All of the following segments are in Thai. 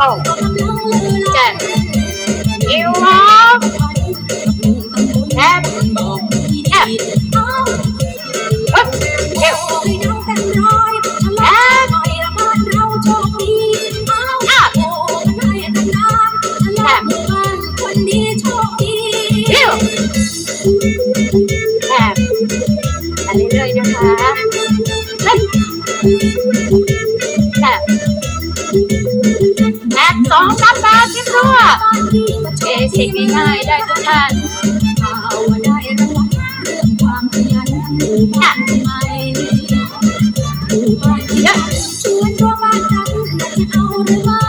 Oh. สองสามบาทที่ตัวบ้านดีก็โชเอคชิดีง่ายๆได้ทุกท่านข่าวได้รางวัลเรื่องความขยันหมู่บ้านใหม่หมู่บ้านที่ชวนตัวบ้านกันจะเอาหรือไม่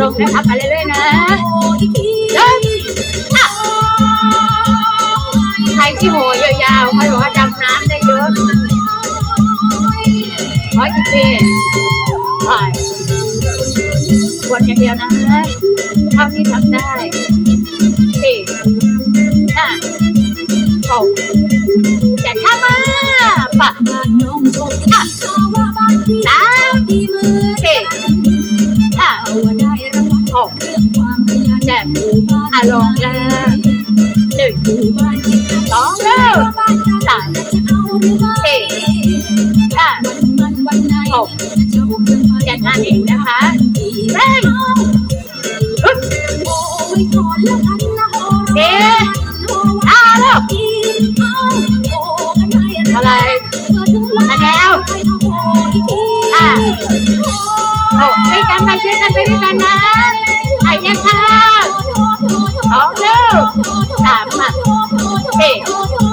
ๆแอบตรงนะครับไปเรื่อยๆนะเดินอะใครที่หัวยาวๆเขาบอกว่าดำน้ำได้เยอะขออีกทีไปวนอย่างเดียวนะเท่าที่ทำได้สี่ห้าหกเจ็ดข้ามาปะสาม หกเรื่องความขยันเจ็ดหมู่บ้านอะลงแลหนึ่งบูบาสองเร็วบ้านกันสามสี่ห้าวันมันวันไหนหกจะเช่าเกินไปเจ็ดนั่นเองนะคะเร่งฮึบโอ้ยก่อนแล้วกันนะโอ้เอ๊ะโอ้อ้าวลูกดีเอาโอ้กันให้แรอะไรเดถึงแล้วมาแล้วอะโอ้โอ้ช่วยกันไปช่วยกันไปด้วยกันนะ เนี่ยค่ะสอเร็วสามอะ